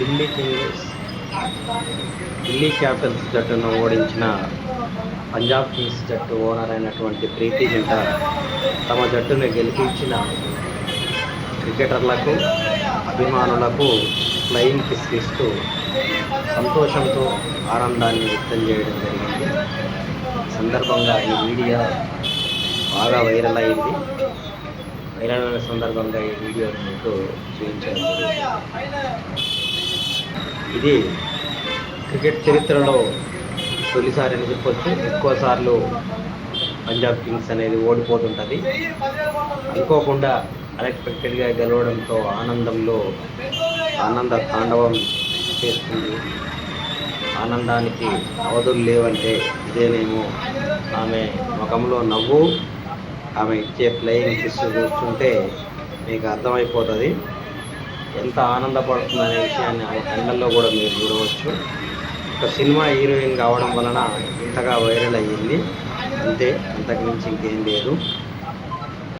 Delhi Kings Delhi Capitals జట్టును ఓడించిన Punjab Kings జట్టు ఓనర్ అయినటువంటి ప్రీతి జింటా తమ జట్టును గెలిపించిన క్రికెటర్లకు అభిమానులకు ఫ్లయింగ్ కిస్ ఇస్తూ సంతోషంతో ఆనందాన్ని వ్యక్తం చేయడం జరిగింది. సందర్భంగా ఈ వీడియో బాగా వైరల్ అయింది. వైరల్ అయిన సందర్భంగా ఈ వీడియో మీకు చూపించడం జరిగింది. ఇది క్రికెట్ చరిత్రలో తొలిసారి అని చెప్పొచ్చు. ఎక్కువసార్లు పంజాబ్ కింగ్స్ అనేది ఓడిపోతుంటుంది. అనుకోకుండా అన్ఎక్స్పెక్టెడ్గా గెలవడంతో ఆనందంలో ఆనంద తాండవం చేస్తుంది. ఆనందానికి అవధులు లేవంటే ఇదేనేమో ఆమె ముఖంలో నవ్వు ఆమె ఇచ్చే ప్లేయింగ్ కిస్ చూస్తుంటే మీకు అర్థమైపోతుంది. ఎంత ఆనందపడుతుందనే విషయాన్ని ఆమె కళ్ళల్లో కూడా మీరు చూడవచ్చు. ఒక సినిమా హీరోయిన్ కావడం వలన ఇంతగా వైరల్ అయ్యింది. అంతే అంతకు మించి ఇంకేం లేదు.